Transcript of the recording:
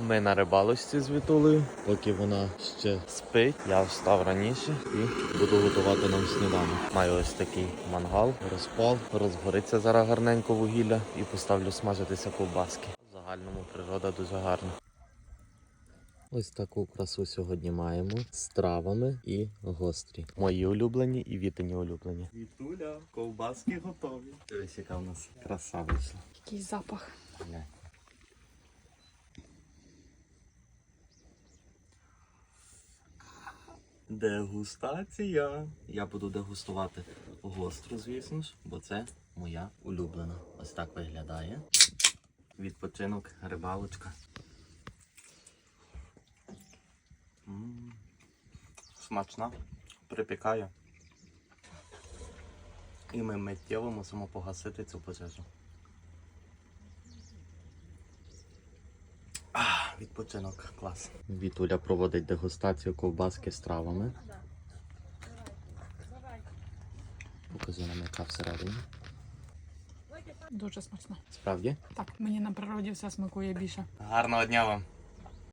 Ми на рибалочці з Вітулею. Поки вона ще спить, я встав раніше і буду готувати нам сніданок. Маю ось такий мангал, розпал. Розгориться зараз гарненько вугілля і поставлю смажитися ковбаски. В загальному природа дуже гарна. Ось таку красу сьогодні маємо з травами і гострі. Мої улюблені і вітині улюблені. Вітуля, ковбаски готові. Дивись, яка у нас краса вийшла. Який запах. Дегустація. Я буду дегустувати гостру, звісно ж, бо це моя улюблена. Ось так виглядає. Відпочинок, рибалочка. Смачна, припікає. І ми миттєво мусимо погасити цю пожежу. Відпочинок, клас. Вітуля проводить дегустацію ковбаски з травами. Показує нам, яка всередині. Дуже смачно. Справді? Так, мені на природі все смакує більше. Гарного дня вам.